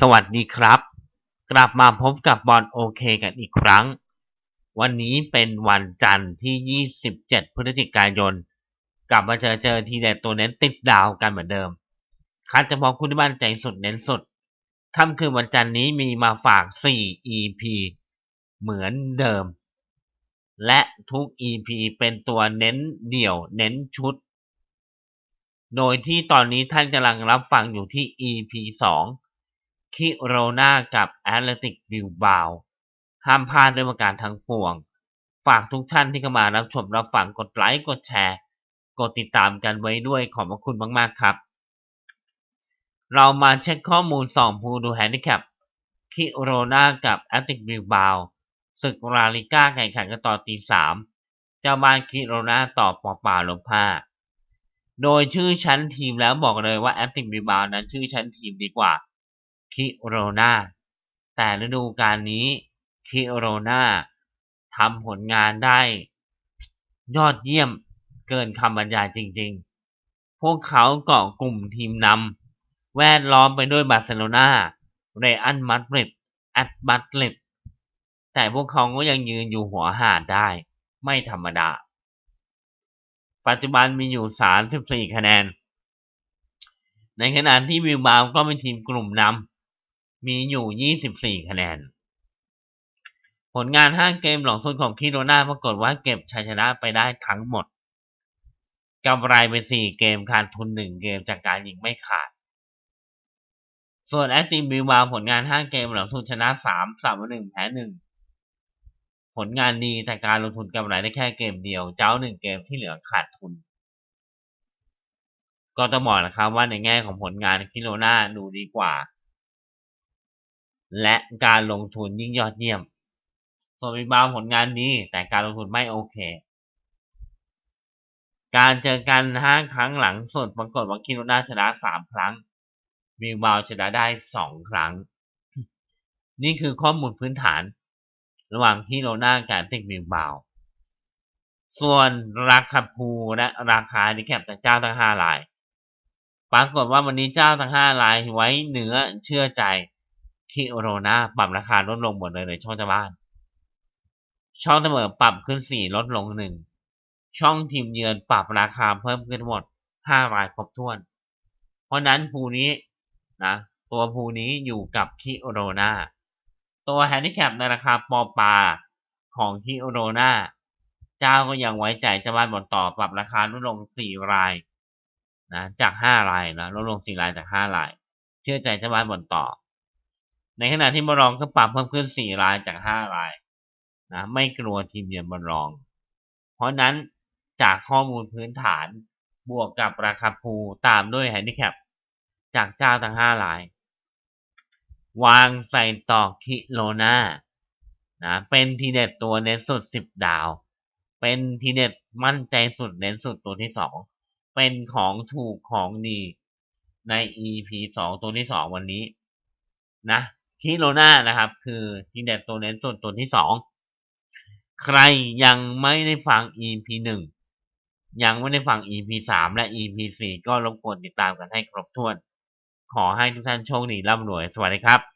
สวัสดีครับ กลับมาพบกับบอลโอเคกันอีกครั้ง วันนี้เป็นวันจันทร์ที่ 27 พฤศจิกายน กลับมาเจอเจอทีเด็ดตัวเน้นติดดาวกันเหมือนเดิม คัดเฉพาะคุณที่บ้านใจสุดเน้นสุดค่ำคืนวันจันทร์นี้มีมาฝาก 4 EP เหมือนเดิม และทุก EP เป็นตัวเน้นเดี่ยวเน้นชุด โดยที่ตอนนี้ท่านกำลังรับฟังอยู่ที่ EP 2 คิโรนากับแอตเลติกบิลบาวห้ามพลาดด้วยประการทั้งปวง ฝากทุกท่านที่เข้ามารับชมรับฟังกดไลค์กดแชร์ กดติดตามกันไว้ด้วยขอบพระคุณมาก ๆ ครับ เรามาเช็คข้อมูลสองผู้ดูแฮนดิแคปคิโรนากับแอตติกบิลบาวศึกราลิก้าแข่งขันกันต่อตีสามเจ้าบ้านคิโรนาต่อปอป่าลบห้าโดยชื่อชั้นทีมแล้วบอกเลยว่าแอตติกบิลบาวนั้นชื่อชั้นทีมดีกว่า คิโรนาแต่ฤดูกาลนี้คิโรนาทำผลงานได้ยอดเยี่ยมเกินคำบรรยายจริง ๆ พวกเขาเกาะกลุ่มทีมนำแวดล้อมไปด้วยบาร์เซโลนาเรอัลมาดริดแอตมาดริดแต่พวกเขาก็ยังยืนอยู่หัวหาดได้ ไม่ธรรมดา ปัจจุบันมีอยู่ 34 คะแนน ในขณะที่วิลบาวก็เป็นทีมกลุ่มนำ มีอยู่ 24 คะแนน ผลงาน 5 เกมหลังสุดของคิโรนาปรากฏว่าเก็บชัยชนะไปได้ทั้งหมดกำไรไป4เกมขาดทุน 1 เกมจากการยิงไม่ขาด ส่วนแอตติบิลบาผลงาน 5 เกมหลังสุดชนะ 3 3 1 แพ้ 1 ผลงานดีแต่การลงทุนกำไรได้แค่เกมเดียว เจ้า 1 เกมที่เหลือขาดทุนก็ต้องบอกนะครับว่าในแง่ของผลงานคิโรนาดูดีกว่า และการลงทุนยิ่งยอดเยี่ยม ส่วนบิบาวผลงานดีแต่การลงทุนไม่โอเค การเจอกัน5ครั้งหลังสุดปรากฏว่าคิโรนาชนะ3ครั้งบิลบาวชนะได้2ครั้ง นี่คือข้อมูลพื้นฐาน ระหว่างคิโรนากับติกบิลบาว ส่วนราคาภูและราคาดิแคปจากเจ้าทั้ง5ราย ปรากฏว่าวันนี้เจ้าทั้ง5รายไว้เหนือเชื่อใจ คิโรนาปรับราคาลดลงหมดเลยในช่องเจ้าบ้าน ช่องเสมอปรับขึ้น4ลดลง1ช่องทีมเยือนปรับราคาเพิ่มขึ้นทั้งหมด5รายครบถ้วน เพราะนั้นภูนี้นะตัวภูนี้อยู่กับคิโรนาตัวแฮนดิแคปในราคาปอปาของคิโรนาเจ้าก็ยังไว้ใจเจ้าบ้านบอลต่อปรับราคาลดลง4รายนะจาก5รายนะลดลง4รายจาก5ราย เชื่อใจเจ้าบ้านบอลต่อ ในขณะที่บอลรองก็ปรับเพิ่มขึ้น4รายจาก5รายนะไม่กลัวทีมเยือนบอลรอง เพราะนั้นจากข้อมูลพื้นฐานบวกกับราคาภูตามด้วยแฮนดิแคปจากเจ้าทั้ง5ราย วางใส่ต่อคิโลนานะเป็นทีเด็ดตัวเน้นสุด 10 ดาว เป็นทีเด็ดมั่นใจสุดเน้นสุดตัวที่ 2 เป็นของถูกของดีใน EP 2 ตัวที่ 2 วันนี้นะ ฮิโรนานะครับ คือทีเด็ดตัวเน้นส่วนตัวที่สองใครยังไม่ได้ฟัง EP 1ยังไม่ได้ฟัง EP 3และ EP 4ก็รบกวนติดตามกันให้ครบถ้วน ขอให้ทุกท่านโชคดีร่ำรวย สวัสดีครับ